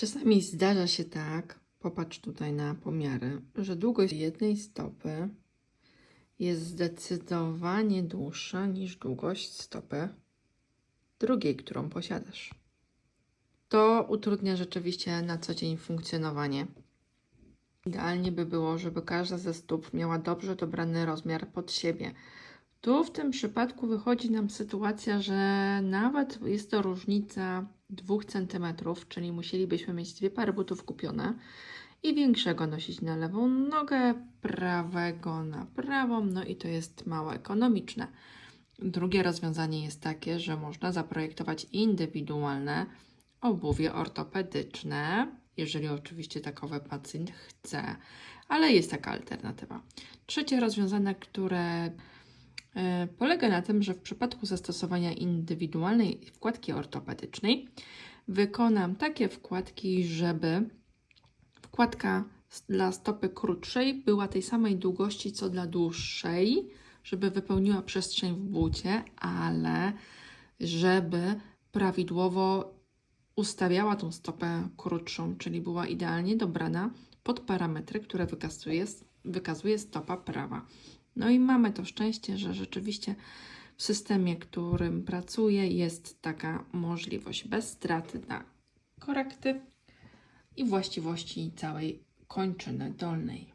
Czasami zdarza się tak, popatrz tutaj na pomiary, że długość jednej stopy jest zdecydowanie dłuższa niż długość stopy drugiej, którą posiadasz. To utrudnia rzeczywiście na co dzień funkcjonowanie. Idealnie by było, żeby każda ze stóp miała dobrze dobrany rozmiar pod siebie. Tu w tym przypadku wychodzi nam sytuacja, że nawet jest to różnica 2 cm, czyli musielibyśmy mieć dwie pary butów kupione i większego nosić na lewą nogę, prawego na prawą, no i to jest mało ekonomiczne. Drugie rozwiązanie jest takie, że można zaprojektować indywidualne obuwie ortopedyczne, jeżeli oczywiście takowe pacjent chce, ale jest taka alternatywa. Trzecie rozwiązanie, które polega na tym, że w przypadku zastosowania indywidualnej wkładki ortopedycznej wykonam takie wkładki, żeby wkładka dla stopy krótszej była tej samej długości co dla dłuższej, żeby wypełniła przestrzeń w bucie, ale żeby prawidłowo ustawiała tą stopę krótszą, czyli była idealnie dobrana pod parametry, które wykazuje, wykazuje stopa prawa. No i mamy to szczęście, że rzeczywiście w systemie, którym pracuję, jest taka możliwość bez straty na korekty i właściwości całej kończyny dolnej.